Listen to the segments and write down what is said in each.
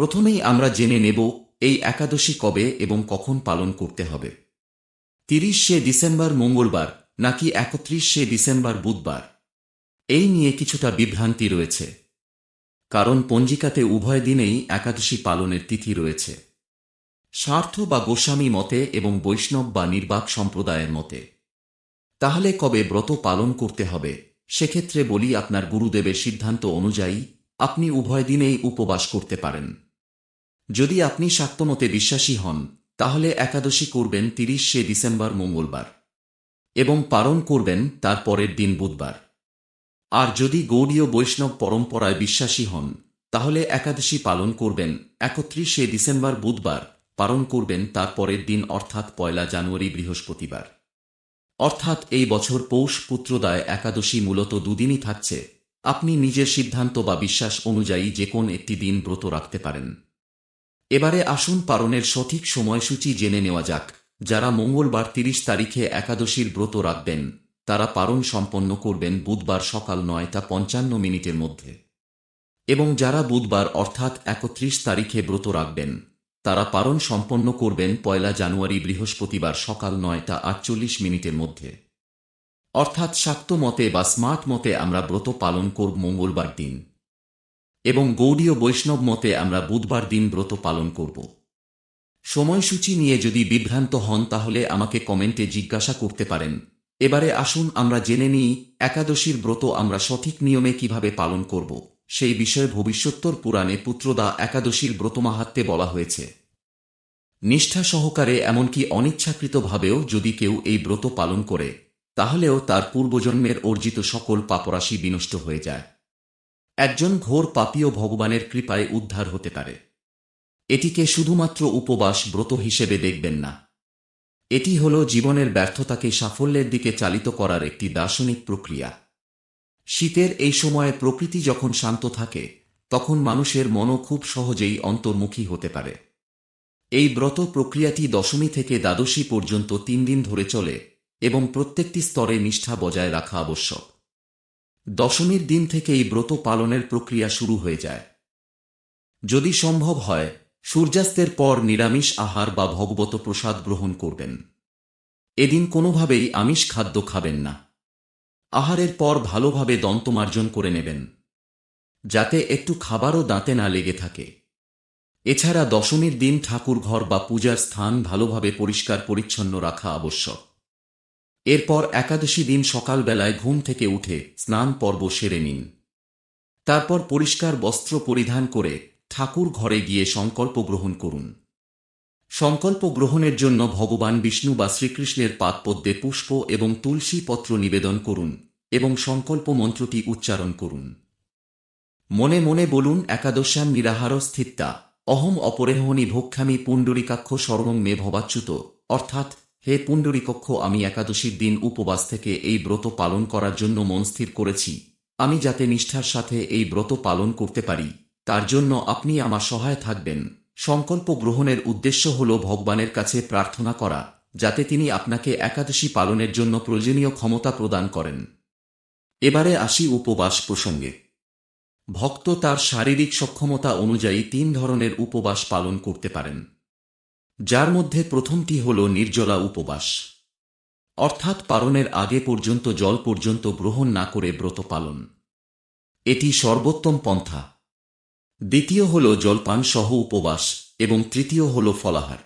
প্রথমেই আমরা জেনে নেব এই একাদশী কবে এবং কখন পালন করতে হবে। তিরিশে ডিসেম্বর মঙ্গলবার নাকি একত্রিশে ডিসেম্বর বুধবার? এই নিয়ে কিছুটা বিভ্রান্তি রয়েছে। কারণ পঞ্জিকাতে উভয় দিনেই একাদশী পালনের তিথি রয়েছে। স্বার্থ বা গোস্বামী মতে এবং বৈষ্ণব বা নির্বাক সম্প্রদায়ের মতে। তাহলে কবে ব্রত পালন করতে হবে, সেক্ষেত্রে বলি আপনার গুরুদেবের সিদ্ধান্ত অনুযায়ী আপনি উভয় দিনেই উপবাস করতে পারেন। যদি আপনি শাক্তমতে বিশ্বাসী হন, তাহলে একাদশী করবেন তিরিশে ডিসেম্বর মঙ্গলবার এবং পালন করবেন তার পরের দিন বুধবার। আর যদি গৌড়ীয় বৈষ্ণব পরম্পরায় বিশ্বাসী হন, তাহলে একাদশী পালন করবেন একত্রিশে ডিসেম্বর বুধবার, পালন করবেন তার পরের দিন অর্থাৎ পয়লা জানুয়ারি বৃহস্পতিবার। অর্থাৎ এই বছর পৌষ পুত্রদায় একাদশী মূলত দুদিনই থাকছে। আপনি নিজের সিদ্ধান্ত বা বিশ্বাস অনুযায়ী যে কোন একটি দিন ব্রত রাখতে পারেন। এবারে আসুন পালনের সঠিক সময়সূচি জেনে নেওয়া যাক। যারা মঙ্গলবার তিরিশ তারিখে একাদশীর ব্রত রাখবেন, তারা পারণ সম্পন্ন করবেন বুধবার সকাল নয়টা পঞ্চান্ন মিনিটের মধ্যে। এবং যারা বুধবার অর্থাৎ একত্রিশ তারিখে ব্রত রাখবেন, তারা পারণ সম্পন্ন করবেন পয়লা জানুয়ারি বৃহস্পতিবার সকাল নয়টা আটচল্লিশ মিনিটের মধ্যে। অর্থাৎ শাক্ত মতে বা স্মার্ট মতে আমরা ব্রত পালন করব মঙ্গলবার দিন। এবং গৌড়ীয় বৈষ্ণব মতে আমরা বুধবার দিন ব্রত পালন করব। সময়সূচি নিয়ে যদি বিভ্রান্ত হন, তাহলে আমাকে কমেন্টে জিজ্ঞাসা করতে পারেন। এবারে আসুন, আমরা জেনে নিই, একাদশীর ব্রত আমরা সঠিক নিয়মে কীভাবে পালন করব। সেই বিষয়ে ভবিষ্যত্তর পুরাণে পুত্রদা একাদশীর ব্রতমাহাত্মে বলা হয়েছে। নিষ্ঠা সহকারে এমনকি অনিচ্ছাকৃতভাবেও যদি কেউ এই ব্রত পালন করে, তাহলেও তার পূর্বজন্মের অর্জিত সকল পাপরাশি বিনষ্ট হয়ে যায়। একজন ঘোর পাপীয় ভগবানের কৃপায় উদ্ধার হতে পারে। এটিকে শুধুমাত্র উপবাস ব্রত হিসেবে দেখবেন না। এটি হল জীবনের ব্যর্থতাকে সাফল্যের দিকে চালিত করার একটি দার্শনিক প্রক্রিয়া। শীতের এই সময়ে প্রকৃতি যখন শান্ত থাকে, তখন মানুষের মনও খুব সহজেই অন্তর্মুখী হতে পারে। এই ব্রত প্রক্রিয়াটি দশমী থেকে দ্বাদশী পর্যন্ত তিন দিন ধরে চলে এবং প্রত্যেকটি স্তরে নিষ্ঠা বজায় রাখা আবশ্যক। দশমীর দিন থেকেই ব্রত পালনের প্রক্রিয়া শুরু হয়ে যায়। যদি সম্ভব হয়, সূর্যাস্তের পর নিরামিষ আহার বা ভগবত প্রসাদ গ্রহণ করবেন। এদিন কোনোভাবেই আমিষ খাদ্য খাবেন না। আহারের পর ভালোভাবে দন্তমার্জন করে নেবেন, যাতে একটু খাবারও দাঁতে না লেগে থাকে। এছাড়া দশমীর দিন ঠাকুর ঘর বা পূজার স্থান ভালোভাবে পরিষ্কার পরিচ্ছন্ন রাখা আবশ্যক। এরপর একাদশী দিন সকালবেলায় ঘুম থেকে উঠে স্নান পর্ব সেরে নিন। তারপর পরিষ্কার বস্ত্র পরিধান করে ঠাকুর ঘরে গিয়ে সংকল্প গ্রহণ করুন। সংকল্প গ্রহণের জন্য ভগবান বিষ্ণু বা শ্রীকৃষ্ণের পাদপদ্মে পুষ্প এবং তুলসী পত্র নিবেদন করুন এবং সংকল্প মন্ত্রটি উচ্চারণ করুন। মনে মনে বলুন, একাদশ্যাম নিরাহার স্থিত্তা, অহম অপরেহনি ভোক্ষামি পুণ্ডরিকাক্ষ সর্বং মে ভবাচ্যুত, অর্থাৎ হে পুণ্ডরিকক্ষ আমি একাদশীর দিন উপবাস থেকে এই ব্রত পালন করার জন্য মন স্থির করেছি। আমি যাতে নিষ্ঠার সাথে এই ব্রত পালন করতে পারি। তার জন্য আপনি আমার সহায় থাকবেন। সংকল্প গ্রহণের উদ্দেশ্য হল ভগবানের কাছে প্রার্থনা করা, যাতে তিনি আপনাকে একাদশী পালনের জন্য প্রয়োজনীয় ক্ষমতা প্রদান করেন। এবারে আসি উপবাস প্রসঙ্গে। ভক্ত তার শারীরিক সক্ষমতা অনুযায়ী তিন ধরনের উপবাস পালন করতে পারেন। যার মধ্যে প্রথমটি হল নির্জলা উপবাস। অর্থাৎ পালনের আগে পর্যন্ত, জল পর্যন্ত গ্রহণ না করে ব্রত পালন। এটি সর্বোত্তম পন্থা। দ্বিতীয় হল জলপান সহ উপবাস এবং তৃতীয় হল ফলাহার।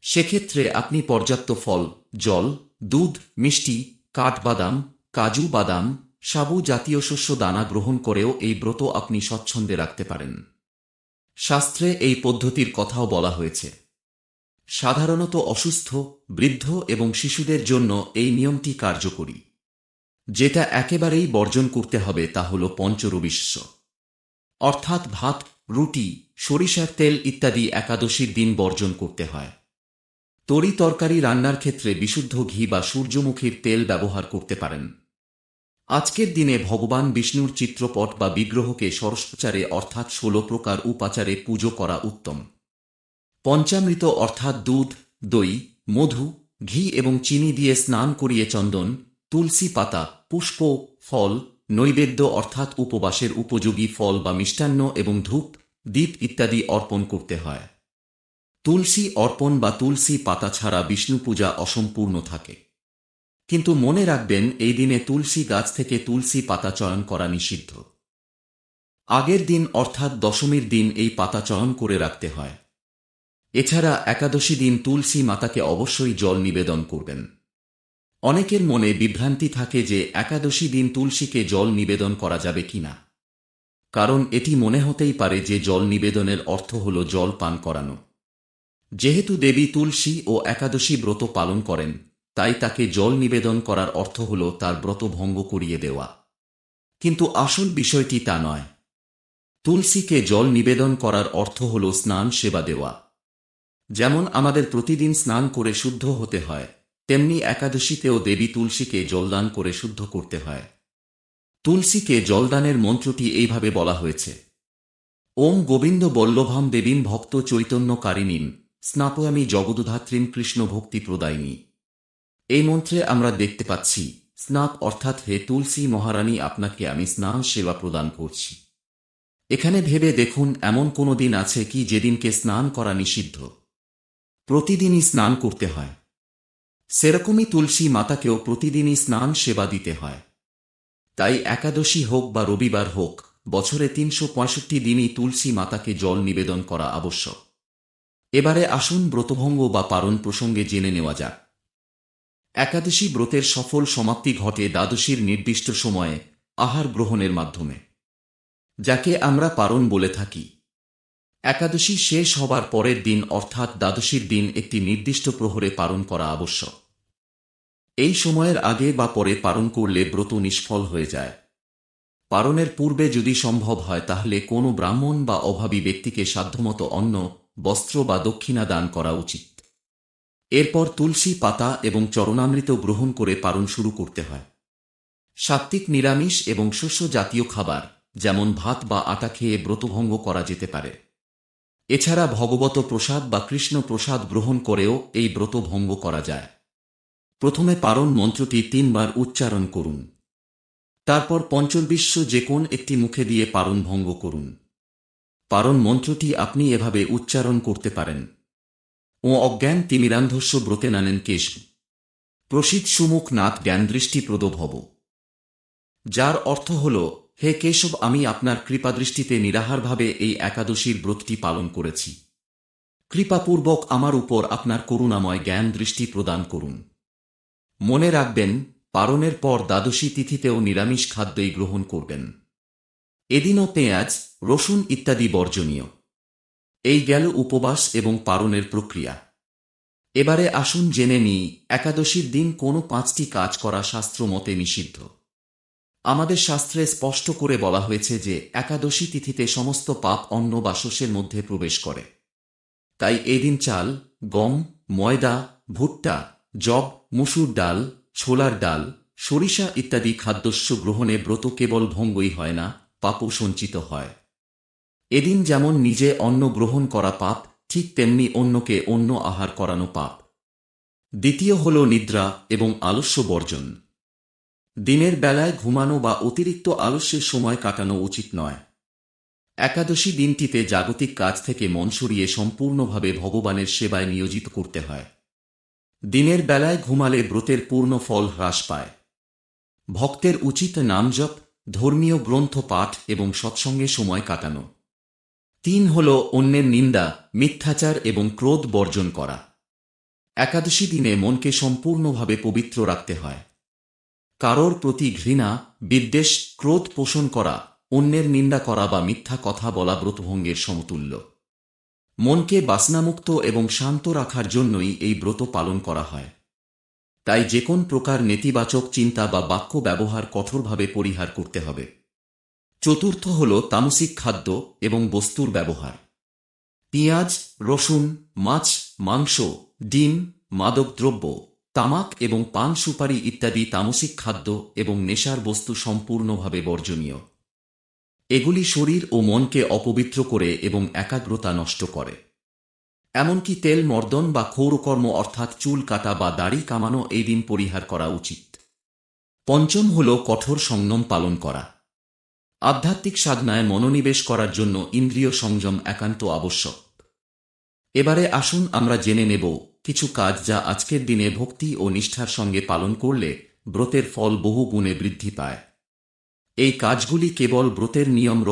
সেক্ষেত্রে আপনি পর্যাপ্ত ফল, জল, দুধ, মিষ্টি, কাঠবাদাম, কাজু বাদাম, সাবু জাতীয় শস্য দানা গ্রহণ করেও এই ব্রত আপনি স্বচ্ছন্দে রাখতে পারেন। শাস্ত্রে এই পদ্ধতির কথাও বলা হয়েছে। সাধারণত অসুস্থ, বৃদ্ধ এবং শিশুদের জন্য এই নিয়মটি কার্যকরী। যেটা একেবারেই বর্জন করতে হবে তা হল পঞ্চরবিশ্ব। অর্থাৎ ভাত, রুটি, সরিষার তেল ইত্যাদি একাদশীর দিন বর্জন করতে হয়। তরি তরকারি রান্নার ক্ষেত্রে বিশুদ্ধ ঘি বা সূর্যমুখীর তেল ব্যবহার করতে পারেন। আজকের দিনে ভগবান বিষ্ণুর চিত্রপট বা বিগ্রহকে সরস্পচারে অর্থাৎ ষোলো প্রকার উপাচারে পুজো করা উত্তম। পঞ্চামৃত অর্থাৎ দুধ, দই, মধু, ঘি এবং চিনি দিয়ে স্নান করিয়ে চন্দন, তুলসী পাতা, পুষ্প, ফল, নৈবেদ্য অর্থাৎ উপবাসের উপযোগী ফল বা মিষ্টান্ন এবং ধূপ দ্বীপ ইত্যাদি অর্পণ করতে হয়। তুলসী অর্পণ বা তুলসী পাতা ছাড়া বিষ্ণু পূজা অসম্পূর্ণ থাকে। কিন্তু মনে রাখবেন, এই দিনে তুলসী গাছ থেকে তুলসী পাতা চয়ন করা নিষিদ্ধ। আগের দিন অর্থাৎ দশমীর দিন এই পাতা চয়ন করে রাখতে হয়। এছাড়া একাদশী দিন তুলসী মাতাকে অবশ্যই জল নিবেদন করবেন। অনেকের মনে বিভ্রান্তি থাকে যে একাদশী দিন তুলসীকে জল নিবেদন করা যাবে কিনা। কারণ এটি মনে হতেই পারে যে জল নিবেদনের অর্থ হল জল পান করানো। যেহেতু দেবী তুলসী ও একাদশী ব্রত পালন করেন, তাই তাকে জল নিবেদন করার অর্থ হল তার ব্রত ভঙ্গ করিয়ে দেওয়া। কিন্তু আসল বিষয়টি তা নয়। তুলসীকে জল নিবেদন করার অর্থ হল স্নান সেবা দেওয়া। যেমন আমাদের প্রতিদিন স্নান করে শুদ্ধ হতে হয়, তেমনি একাদশীতেও দেবী তুলসীকে জলদান করে শুদ্ধ করতে হয়। তুলসীকে জলদানের মন্ত্রটি এইভাবে বলা হয়েছে। ওম গোবিন্দ বল্লভাম দেবীম ভক্ত চৈতন্যকারিণীম, স্নাপয়ামি জগদধাত্রীম কৃষ্ণ ভক্তি প্রদায়িনী। এই মন্ত্রে আমরা দেখতে পাচ্ছি, স্নাপ অর্থাৎ হে তুলসী মহারানী, আপনাকে আমি স্নান সেবা প্রদান করছি। এখানে ভেবে দেখুন, এমন কোনো দিন আছে কি যেদিনকে স্নান করা নিষিদ্ধ। প্রতিদিনই স্নান করতে হয়। সেরকমই তুলসী মাতাকেও প্রতিদিনই স্নান সেবা দিতে হয়। তাই একাদশী হোক বা রবিবার হোক, বছরে তিনশো পঁয়ষট্টি দিনই তুলসী মাতাকে জল নিবেদন করা আবশ্যক। এবারে আসুন ব্রতভঙ্গ বা পারণ প্রসঙ্গে জেনে নেওয়া যাক। একাদশী ব্রতের সফল সমাপ্তি ঘটে দ্বাদশীর নির্দিষ্ট সময়ে আহার গ্রহণের মাধ্যমে, যাকে আমরা পারণ বলে থাকি। একাদশী শেষ হবার পরের দিন, অর্থাৎ দ্বাদশীর দিন, একটি নির্দিষ্ট প্রহরে পালন করা আবশ্যক। এই সময়ের আগে বা পরে পালন করলে ব্রত নিষ্ফল হয়ে যায়। পারণের পূর্বে যদি সম্ভব হয়, তাহলে কোনো ব্রাহ্মণ বা অভাবী ব্যক্তিকে সাধ্যমতো অন্ন, বস্ত্র বা দক্ষিণা দান করা উচিত। এরপর তুলসী পাতা এবং চরণামৃত গ্রহণ করে পালন শুরু করতে হয়। সাত্ত্বিক নিরামিষ এবং শস্য জাতীয় খাবার, যেমন ভাত বা আটা খেয়ে ব্রতভঙ্গ করা যেতে পারে। এছাড়া ভগবত প্রসাদ বা কৃষ্ণ প্রসাদ গ্রহণ করেও এই ব্রত ভঙ্গ করা যায়। প্রথমে পারণ মন্ত্রটি তিনবার উচ্চারণ করুন। তারপর পঞ্চবিশ্ব যে কোন একটি মুখে দিয়ে পারণ ভঙ্গ করুন। পারণ মন্ত্রটি আপনি এভাবে উচ্চারণ করতে পারেন। ও অজ্ঞান তিমিরান্ধস্য ব্রতে নানেন কেশ প্রসিদ সুমুখ নাথ জ্ঞানদৃষ্টি প্রদ ভব যার অর্থ হল হে কেশব, আমি আপনার কৃপাদৃষ্টিতে নিরাহারভাবে এই একাদশীর ব্রতটি পালন করেছি। কৃপাপূর্বক আমার উপর আপনার করুণাময় জ্ঞান দৃষ্টি প্রদান করুন। মনে রাখবেন, পারণের পর দ্বাদশী তিথিতেও নিরামিষ খাদ্যই গ্রহণ করবেন। এদিনও পেঁয়াজ, রসুন ইত্যাদি বর্জনীয়। এই গেল উপবাস এবং পারণের প্রক্রিয়া। এবারে আসুন জেনে নিই, একাদশীর দিন কোনো পাঁচটি কাজ করা শাস্ত্র মতে নিষিদ্ধ। আমাদের শাস্ত্রে স্পষ্ট করে বলা হয়েছে যে একাদশী তিথিতে সমস্ত পাপ অন্ন বা শস্যের মধ্যে প্রবেশ করে। তাই এদিন চাল, গম, ময়দা, ভুট্টা জব মুসুর ডাল, ছোলার ডাল, সরিষা ইত্যাদি খাদ্যস্য গ্রহণে ব্রত কেবল ভঙ্গই হয় না, পাপও সঞ্চিত হয়। এদিন যেমন নিজে অন্ন গ্রহণ করা পাপ, ঠিক তেমনি অন্যকে অন্য আহার করানো পাপ। দ্বিতীয় হল নিদ্রা এবং আলস্য বর্জন। দিনের বেলায় ঘুমানো বা অতিরিক্ত আলস্যের সময় কাটানো উচিত নয়। একাদশী দিনটিতে জাগতিক কাজ থেকে মন সরিয়ে সম্পূর্ণভাবে ভগবানের সেবায় নিয়োজিত করতে হয়। দিনের বেলায় ঘুমালে ব্রতের পূর্ণ ফল হ্রাস পায়। ভক্তের উচিত নামজপ ধর্মীয় গ্রন্থ পাঠ এবং সৎসঙ্গে সময় কাটানো। তিন হল অন্যের নিন্দা, মিথ্যাচার এবং ক্রোধ বর্জন করা। একাদশী দিনে মনকে সম্পূর্ণভাবে পবিত্র রাখতে হয়। কারোর প্রতি ঘৃণা, বিদ্বেষ, ক্রোধ পোষণ করা, অন্যের নিন্দা করা বা মিথ্যা কথা বলা ব্রতভঙ্গের সমতুল্য। মনকে বাসনামুক্ত এবং শান্ত রাখার জন্যই এই ব্রত পালন করা হয়। তাই যে কোন প্রকার নেতিবাচক চিন্তা বা বাক্য ব্যবহার কঠোরভাবে পরিহার করতে হবে। চতুর্থ হল তামসিক খাদ্য এবং বস্তুর ব্যবহার। পেঁয়াজ, রসুন, মাছ, মাংস, ডিম মাদকদ্রব্য তামাক এবং পান সুপারি ইত্যাদি তামসিক খাদ্য এবং নেশার বস্তু সম্পূর্ণভাবে বর্জনীয়। এগুলি শরীর ও মনকে অপবিত্র করে এবং একাগ্রতা নষ্ট করে। এমনকি তেল মর্দন বা ক্ষৌরকর্ম অর্থাৎ চুল কাটা বা দাড়ি কামানো এই দিন পরিহার করা উচিত। পঞ্চম হল কঠোর সংযম পালন করা। আধ্যাত্মিক সাধনায় মনোনিবেশ করার জন্য ইন্দ্রিয় সংযম একান্ত আবশ্যক। এবারে আসুন আমরা জেনে নেব কিছু কাজ যা আজকের দিনে ভক্তি ও নিষ্ঠার সঙ্গে পালন করলে ব্রতের ফল বহু গুণে বৃদ্ধি পায়। এই কাজগুলি কেবল ব্রতের নিয়ম